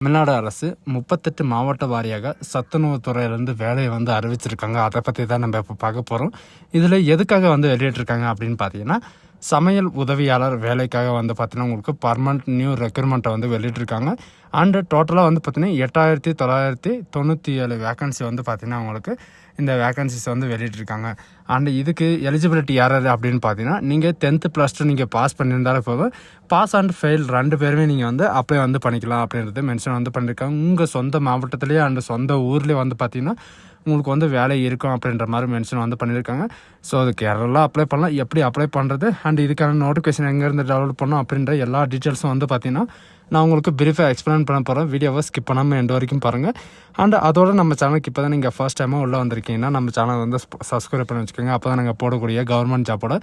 தமிழ்நாடு அரசு முப்பத்தெட்டு மாவட்ட வாரியாக சத்துணவு துறையிலேருந்து வேலையை வந்து அறிவிச்சிருக்காங்க. அதை பற்றி தான் நம்ம இப்போ பார்க்க போகிறோம் இதில் எதுக்காக வந்து வெளியிட்டிருக்காங்க அப்படின்னு பார்த்தீங்கன்னா சமையல் உதவியாளர் வேலைக்காக வந்து பார்த்தீங்கன்னா உங்களுக்கு பர்மனண்ட் நியூ ரெக்ரூட்மெண்ட்டை வந்து வெளியிட்டிருக்காங்க. அண்டு டோட்டலாக வந்து பார்த்தீங்கன்னா எட்டாயிரத்தி தொள்ளாயிரத்தி தொண்ணூற்றி ஏழு வேக்கன்சி வந்து பார்த்தீங்கன்னா உங்களுக்கு இந்த வேக்கன்சிஸ் வந்து வெளியிட்டிருக்காங்க. அண்டு இதுக்கு எலிஜிபிலிட்டி யார் யார் அப்படின்னு பார்த்தீங்கன்னா நீங்கள் டென்த்து ப்ளஸ் டூ நீங்கள் பாஸ் பண்ணியிருந்தாலே போதும். பாஸ் அண்ட் ஃபெயில் ரெண்டு பேருமே நீங்கள் வந்து அப்ளை வந்து பண்ணிக்கலாம் அப்படின்றது மென்ஷன் வந்து பண்ணியிருக்காங்க உங்கள் சொந்த மாவட்டத்துலேயே அண்டு சொந்த ஊர்லேயே வந்து பார்த்தீங்கன்னா உங்களுக்கு வந்து வேலை இருக்கும் அப்படின்ற மாதிரி மென்ஷன் வந்து பண்ணியிருக்காங்க. ஸோ அதுக்கு யாரெல்லாம் அப்ளை பண்ணலாம். எப்படி அப்ளை பண்ணுறது அண்ட் இதுக்கான நோட்டிஃபிகேஷன் எங்கேருந்து டவுன்லோட் பண்ணோம் அப்படின்ற எல்லா டீட்டெயில்ஸும் வந்து பார்த்தீங்கன்னா நான் உங்களுக்கு பிரீஃபாக எக்ஸ்பிளைன் பண்ண போகிறேன் வீடியோவை ஸ்கிப் பண்ணாமல் எண்டு வரைக்கும் பாருங்கள் அண்ட் அதோட நம்ம சேனலுக்கு இப்போ தான் நீங்கள் ஃபர்ஸ்ட் டைமாக உள்ளே வந்திருக்கீங்கன்னா நம்ம சேனல் வந்து சப்ஸ்கிரைப் பண்ணி வச்சுக்கோங்க. அப்போ தான் நாங்கள் போடக்கூடிய கவர்மெண்ட் ஜாப்போட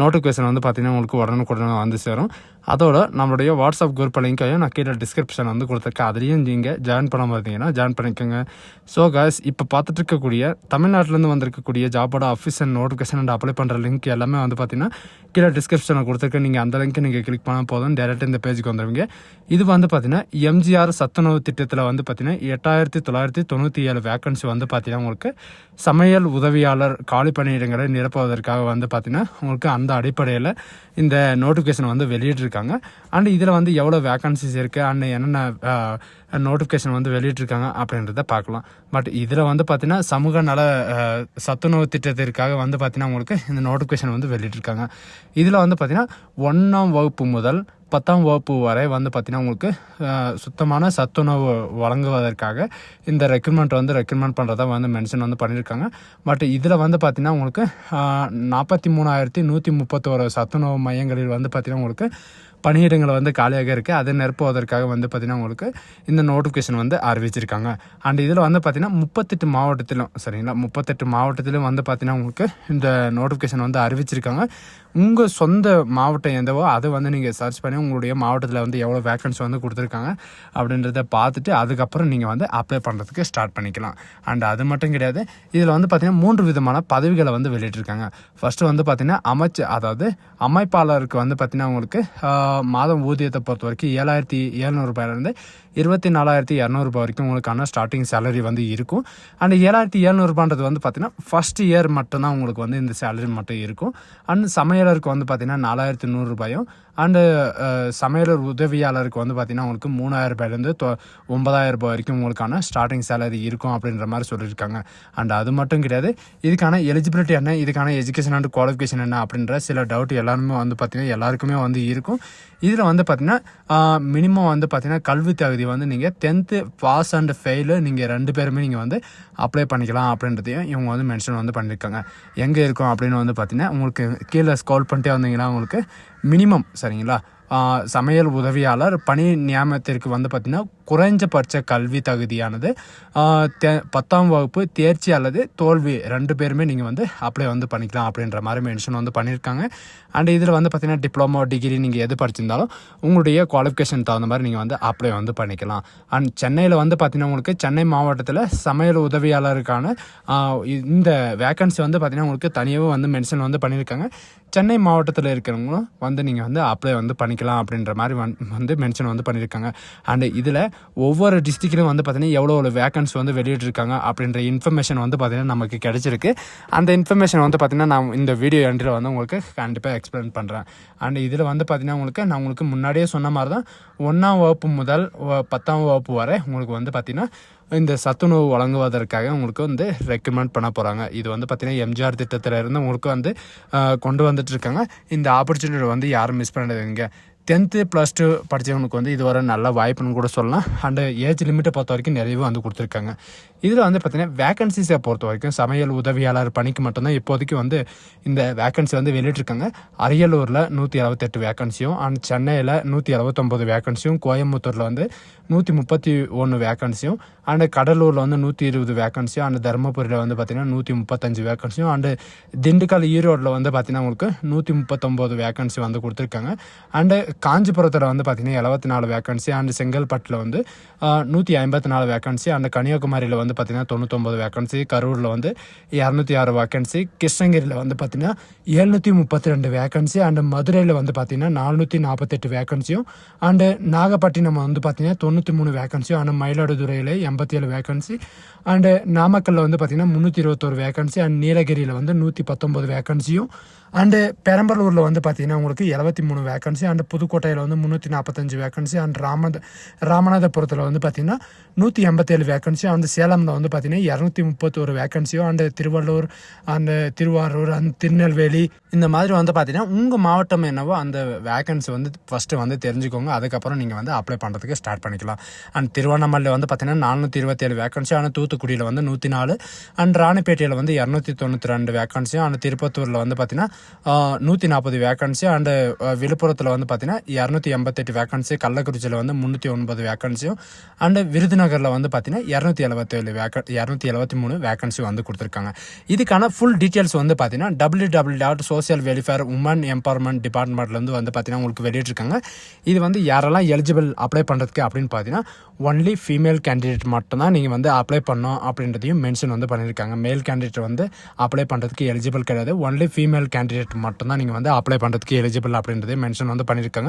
நோட்டிஃபிகேஷன் வந்து பார்த்தீங்கன்னா உங்களுக்கு உடனுக்குடனே வந்து சேரும். அதோட நம்மளுடைய வாட்ஸ்அப் குரூப் லிங்க்கையும் நான் கீழே டிஸ்கிரிப்ஷன் வந்து கொடுத்துருக்கேன். அதுலேயும் நீங்கள் ஜாயின் பண்ண பார்த்தீங்கன்னா ஜாயின் பண்ணிக்கோங்க. ஸோ காய்ஸ் இப்போ பார்த்துட்டு இருக்கக்கூடிய தமிழ்நாட்டிலேருந்து வந்திருக்கக்கூடிய ஜாபோட அஃபிஷியல் நோட்டிஃபிகேஷன் அண்ட் அப்ளை பண்ணுற லிங்க் எல்லாமே வந்து பார்த்தீங்கன்னா கீழே டிஸ்கிரிப்ஷனில் கொடுத்துருக்கேன். நீங்கள் அந்த லிங்க் நீங்கள் கிளிக் பண்ணால் போதும். டேரெக்டாக இந்த பேஜுக்கு வந்துடுவீங்க இது வந்து பார்த்தீங்கன்னா எம்ஜிஆர் சத்துணவு திட்டத்தில் வந்து பார்த்தீங்கன்னா எட்டாயிரத்தி தொள்ளாயிரத்தி தொண்ணூற்றி ஏழு வேக்கன்சி வந்து பார்த்தீங்கன்னா உங்களுக்கு சமையல் உதவியாளர் காலி பணியிடங்களை நிரப்புவதற்காக வந்து பார்த்தீங்கன்னா உங்களுக்கு அந்த அடிப்படையில் இந்த நோட்டிஃபிகேஷன் வந்து வெளியிட்டிருக்காங்க. அண்ட் இதில் வந்து எவ்வளோ வேக்கன்சிஸ் இருக்குது அண்ட் என்னென்ன நோட்டிஃபிகேஷன் வந்து வெளியிட்டிருக்காங்க அப்படின்றத பார்க்கலாம். பட் இதில் வந்து பார்த்தீங்கன்னா சமூக நல சத்துணவு திட்டத்திற்காக வந்து பார்த்தீங்கன்னா உங்களுக்கு இந்த நோட்டிஃபிகேஷன் வந்து வெளியிட்டிருக்காங்க. இதில் வந்து பார்த்தீங்கன்னா ஒன்றாம் வகுப்பு முதல் பத்தாம் வகுப்பு வரை வந்து பார்த்தீங்கன்னா உங்களுக்கு சுத்தமான சத்துணவு வழங்குவதற்காக இந்த ரெக்ரூட்மெண்ட் வந்து ரெக்ரூட்மெண்ட் பண்ணுறதா வந்து மென்ஷன் வந்து பண்ணியிருக்காங்க. பட் இதில் வந்து பார்த்தீங்கன்னா உங்களுக்கு நாற்பத்தி மூணாயிரத்தி நூற்றி முப்பத்தோரு சத்துணவு மையங்களில் வந்து பார்த்தீங்கன்னா உங்களுக்கு பணியிடங்கள் வந்து காலியாக இருக்குது அதை நிரப்புவதற்காக வந்து பார்த்திங்கன்னா உங்களுக்கு இந்த நோட்டிஃபிகேஷன் வந்து அறிவிச்சிருக்காங்க. அண்ட் இதில் வந்து பார்த்திங்கன்னா முப்பத்தெட்டு மாவட்டத்திலும் சரிங்களா? முப்பத்தெட்டு மாவட்டத்திலும் வந்து பார்த்திங்கன்னா உங்களுக்கு இந்த நோட்டிஃபிகேஷன் வந்து அறிவிச்சிருக்காங்க. உங்கள் சொந்த மாவட்டம் எந்தவோ அதை வந்து நீங்கள் சர்ச் பண்ணி உங்களுடைய மாவட்டத்தில் வந்து எவ்வளோ வேக்கன்சி வந்து கொடுத்துருக்காங்க அப்படின்றத பார்த்துட்டு அதுக்கப்புறம் நீங்கள் வந்து அப்ளை பண்ணுறதுக்கு ஸ்டார்ட் பண்ணிக்கலாம். அண்ட் அது மட்டும் கிடையாது இதில் வந்து பார்த்திங்கன்னா மூன்று விதமான பதவிகளை வந்து வெளியிட்டிருக்காங்க. ஃபஸ்ட்டு வந்து பார்த்திங்கன்னா அமைச்சு அதாவது அமைப்பாளருக்கு வந்து பார்த்திங்கன்னா உங்களுக்கு மாதம் ஊதியத்தை பொறுத்த வரைக்கும் ஏழாயிரத்தி எழுநூறுபாயிலேருந்து இருபத்தி நாலாயிரத்தி இரநூறுபா வரைக்கும் உங்களுக்கான ஸ்டார்டிங் சேலரி வந்து இருக்கும். அண்ட் ஏழாயிரத்தி இரநூறுபான்றது வந்து பார்த்திங்கன்னா ஃபஸ்ட் இயர் மட்டும்தான் உங்களுக்கு வந்து இந்த சேலரி மட்டும் இருக்கும். அண்ட் சமையலருக்கு வந்து பார்த்திங்கன்னா நாலாயிரத்தி நூறுரூபாயும் அண்டு சமையலர் உதவியாளருக்கு வந்து பார்த்திங்கன்னா உங்களுக்கு மூணாயிரம் ரூபாயிலேருந்து தொ ஒன்பதாயிரம் ரூபாய் வரைக்கும் உங்களுக்கான ஸ்டார்டிங் சேலரி இருக்கும் அப்படின்ற மாதிரி சொல்லியிருக்காங்க. அண்ட் அது மட்டும் கிடையாது. இதுக்கான எலிஜிபிலிட்டி என்ன? இதுக்கான எஜுகேஷன் அண்ட் குவாலிஃபிகேஷன் என்ன? அப்படின்ற சில டவுட் எல்லாருமே வந்து பார்த்திங்கன்னா எல்லாருக்குமே வந்து இருக்கும். இதில் வந்து பார்த்திங்கன்னா மினிமம் வந்து பார்த்திங்கன்னா கல்வி தகுதி வந்து நீங்கள் டென்த்து பாஸ் அண்ட் ஃபெயிலு நீங்கள் ரெண்டு பேருமே நீங்கள் வந்து அப்ளை பண்ணிக்கலாம் அப்படின்றதையும் இவங்க வந்து மென்ஷன் வந்து பண்ணியிருக்காங்க எங்கே இருக்கும் அப்படின்னு வந்து பார்த்திங்கன்னா உங்களுக்கு கீழே ஸ்கால் பண்ணிட்டே வந்தீங்கன்னா உங்களுக்கு மினிமம் சரிங்களா? சமையல் உதவியாளர் பணி நியமனத்திற்கு வந்து பார்த்திங்கன்னா குறைஞ்சபட்ச கல்வி தகுதியானது தே- பத்தாம் வகுப்பு தேர்ச்சி அல்லது தோல்வி ரெண்டு பேருமே நீங்கள் வந்து அப்ளை வந்து பண்ணிக்கலாம் அப்படின்ற மாதிரி மென்ஷன் வந்து பண்ணியிருக்காங்க. அண்ட் இதில் வந்து பார்த்திங்கன்னா டிப்ளமோ டிகிரி நீங்கள் எது படிச்சிருந்தாலும் உங்களுடைய குவாலிஃபிகேஷன் தகுந்த மாதிரி நீங்கள் வந்து அப்ளை வந்து பண்ணிக்கலாம். அண்ட் சென்னையில் வந்து பார்த்திங்கன்னா உங்களுக்கு சென்னை மாவட்டத்தில் சமையல் உதவியாளருக்கான இந்த வேக்கன்சி வந்து பார்த்திங்கன்னா உங்களுக்கு தனியாகவும் வந்து மென்ஷன் வந்து பண்ணியிருக்காங்க. சென்னை மாவட்டத்தில் இருக்கிறவங்களும் வந்து நீங்கள் வந்து அப்ளை வந்து பண்ணிக்கலாம். அப்படின்ற மாதிரி வந் வந்து மென்ஷன் வந்து பண்ணியிருக்காங்க. அண்ட் இதில் ஒவ்வொரு டிஸ்ட்ரிக்ட்லையும் வந்து பார்த்தீங்கன்னா எவ்வளோ எவ்வளோ வேக்கன்சி வந்து வெளியிட்டிருக்காங்க அப்படின்ற இன்ஃபர்மேஷன் வந்து பார்த்தீங்கன்னா நமக்கு கிடைச்சிருக்கு. அந்த இன்ஃபர்மேஷன் வந்து பார்த்தீங்கன்னா நான் இந்த வீடியோ எண்டில் வந்து உங்களுக்கு கண்டிப்பாக எக்ஸ்பிளைன் பண்ணுறேன் அண்ட் இதில் வந்து பார்த்தீங்கன்னா உங்களுக்கு நான் உங்களுக்கு முன்னாடியே சொன்ன மாதிரி தான் ஒன்றாம் வகுப்பு முதல் பத்தாம் வகுப்பு வரை உங்களுக்கு வந்து பார்த்தீங்கன்னா இந்த சத்துணவு வழங்குவதற்காக உங்களுக்கு வந்து ரெக்கமெண்ட் பண்ண போகிறாங்க இது வந்து பார்த்திங்கன்னா எம்ஜிஆர் திட்டத்தில் இருந்து உங்களுக்கு வந்து கொண்டு வந்துட்டுருக்காங்க இந்த ஆப்பர்ச்சுனிட்டி வந்து யாரும் மிஸ் பண்ணாதீங்க. டென்த்து ப்ளஸ் டூ படித்தவங்களுக்கு வந்து இது வர நல்ல வாய்ப்புன்னு கூட சொல்லலாம். அண்டு ஏஜ் லிமிட்டை பொறுத்த வரைக்கும் நிறையவே வந்து கொடுத்துருக்காங்க. இதில் வந்து பார்த்திங்கன்னா வேகன்சிஸை பொறுத்த வரைக்கும் சமையல் உதவியாளர் பணிக்கு மட்டும்தான் இப்போதைக்கு வந்து இந்த வேகன்சி வந்து வெளியிட்டிருக்காங்க. அரியலூரில் நூற்றி அறுபத்தெட்டு வேகன்சியும் அண்ட் சென்னையில் நூற்றி அறுபத்தொம்போது வேகன்சியும் கோயம்புத்தூரில் வந்து நூற்றி முப்பத்தி ஒன்று வேகன்சியும் அண்டு கடலூரில் வந்து நூற்றி இருபது வேகன்சியும் அண்டு தருமபுரியில் வந்து பார்த்திங்கன்னா நூற்றி முப்பத்தஞ்சு வேகன்சியும் அண்டு திண்டுக்கல் ஈரோட்டில் வந்து பார்த்திங்கன்னா உங்களுக்கு நூற்றி முப்பத்தொம்போது வேகன்சி வந்து கொடுத்துருக்காங்க. அண்டு காஞ்சிபுரத்தில் வந்து பார்த்திங்கன்னா எழுபத்தி நாலு வேக்கன்சி அண்ட் செங்கல்பட்டில் வந்து நூற்றி ஐம்பத்தி நாலு வேக்கன்சி அண்ட் கன்னியாகுமரியில் வந்து பார்த்திங்கன்னா தொண்ணூத்தொம்பது வேக்கன்சி கரூரில் வந்து இரநூத்தி ஆறு வேக்கன்சி கிருஷ்ணகிரியில் வந்து பார்த்திங்கன்னா எழுநூற்றி முப்பத்தி ரெண்டு வேக்கன்சி அண்ட் மதுரையில் வந்து பார்த்தீங்கன்னா நானூற்றி நாற்பத்தெட்டு வேக்கன்சியும் அண்டு நாகப்பட்டினம் வந்து பார்த்திங்கன்னா தொண்ணூற்றி மூணு வேக்கன்சியும் அண்ட் மயிலாடுதுறையில் எண்பத்தி ஏழு வேக்கன்சி அண்டு நாமக்கல்லில் வந்து பார்த்தீங்கன்னா முந்நூற்றி இருபத்தோரு வேக்கன்சி அண்ட் நீலகிரியில் வந்து நூற்றி பத்தொம்பது வேக்கன்சியும் அண்டு பெரம்பலூரில் வந்து பார்த்திங்கன்னா உங்களுக்கு எழுபத்தி மூணு வேக்கன்சி அண்டு புது புதுக்கோட்டையில் வந்து முந்நூற்றி நாற்பத்தஞ்சு வேக்கன்சி அண்ட் ராமத ராமநாதபுரத்தில் வந்து பார்த்தீங்கன்னா நூற்றி எண்பத்தேழு வேக்கன்சி அண்ட் சேலமில் வந்து பார்த்திங்கன்னா இரநூத்தி முப்பத்தோரு வேக்கன்சியும் and Tiruvallur and Tiruvarur and Tirunelveli இந்த மாதிரி வந்து பார்த்திங்கன்னா உங்கள் மாவட்டம் என்னவோ அந்த வேக்கன்சி வந்து ஃபஸ்ட்டு வந்து தெரிஞ்சுக்கோங்க. அதுக்கப்புறம் நீங்கள் வந்து அப்ளை பண்ணுறதுக்கு ஸ்டார்ட் பண்ணிக்கலாம். அண்ட் திருவண்ணாமலையில் வந்து பார்த்திங்கன்னா நானூற்றி இருபத்தேழு வேக்கன்சி ஆனால் தூத்துக்குடியில் வந்து நூற்றி நாலு. அண்ட் ராணிப்பேட்டையில் வந்து இரநூத்தி தொண்ணூற்றி ரெண்டு வேக்கன்சியும் அண்ட் திருப்பத்தூரில் வந்து பார்த்திங்கன்னா நூற்றி நாற்பது வேக்கன்சி அண்டு விழுப்புரத்தில் வந்து பார்த்திங்கன்னா இரநூத்தி எண்பத்தெட்டு வேக்கன்சி கள்ளக்குறிச்சியில் வந்து முந்நூற்றி ஒன்பது வேக்கன்சியும் அண்டு விருதுநகரில் வந்து பார்த்தீங்கன்னா இரநூத்தி எழுபத்தேழு வேக்க இரநூத்தி எழுபத்தி மூணு வேக்கன்சி வந்து கொடுத்துருக்காங்க. இதுக்கான ஃபுல் டீட்டெயில்ஸ் வந்து பார்த்தீங்கன்னா W W dot social welfare women empowerment டிபார்ட்மெண்ட்லேருந்து வந்து பார்த்தீங்கன்னா உங்களுக்கு வெளியிட்டிருக்காங்க. இது வந்து யாரெல்லாம் எலிஜிபிள் அப்ளை பண்ணுறதுக்கு அப்படின்னு பார்த்தீங்கன்னா ஒன்லி ஃபீமேல் கேண்டிடேட் மட்டும்தான் நீங்கள் வந்து அப்ளை பண்ணோம் அப்படின்றதையும் மென்ஷன் வந்து பண்ணியிருக்காங்க. மேல் கேண்டிடேட் வந்து அப்ளை பண்ணுறதுக்கு எலிஜிபிள் கிடையாது. ஒன்லி ஃபீமேல் கேண்டிடேட் மட்டும்தான் நீங்கள் வந்து அப்ளை பண்ணுறதுக்கு எலிஜிபிள் அப்படின்றதையும் மென்ஷன் வந்து பண்ணியிருக்காங்க.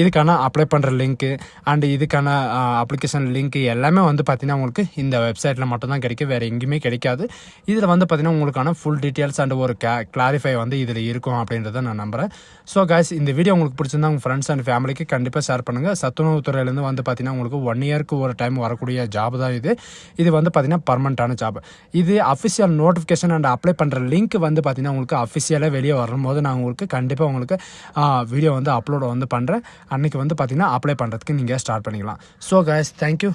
இதுக்கான அப்ளை பண்ணுற லிங்க்கு அண்ட் இதுக்கான அப்ளிகேஷன் லிங்க் எல்லாமே வந்து பார்த்தீங்கன்னா உங்களுக்கு இந்த வெப்சைட்டில் மட்டும்தான் கிடைக்கும். வேறு எங்கேயுமே கிடைக்காது. இதில் வந்து பார்த்தீங்கன்னா உங்களுக்கான ஃபுல் டீட்டெயில்ஸ் அண்ட் ஒரு கே கிளாரிஃபை வந்து இதில் இருக்கும் அப்படின்றத நான் நம்புகிறேன் ஸோ guys இந்த வீடியோ உங்களுக்கு பிடிச்சிருந்தா உங்கள் ஃப்ரெண்ட்ஸ் அண்ட் ஃபேமிலிக்கு கண்டிப்பாக ஷேர் பண்ணுங்கள் சத்துணவுத்துறையிலேருந்து வந்து பார்த்தீங்கன்னா உங்களுக்கு ஒன் இயருக்கு ஒரு டைம் வரக்கூடிய ஜாப் தான் இது. இது வந்து பார்த்தீங்கன்னா பர்மனண்ட்டான ஜாப் இது அஃபிஷியல் நோட்டிஃபிகேஷன் அண்ட் அப்ளை பண்ணுற லிங்க் வந்து பார்த்தீங்கன்னா உங்களுக்கு அஃபிஷியலாக வெளியே வரும்போது நான் உங்களுக்கு கண்டிப்பாக உங்களுக்கு வீடியோ வந்து அப்லோட் வந்து பண்ணுறேன் அன்றைக்கி வந்து பார்த்திங்கன்னா அப்ளை பண்ணுறதுக்கு நீங்கள் ஸ்டார்ட் பண்ணிக்கலாம். So guys thank you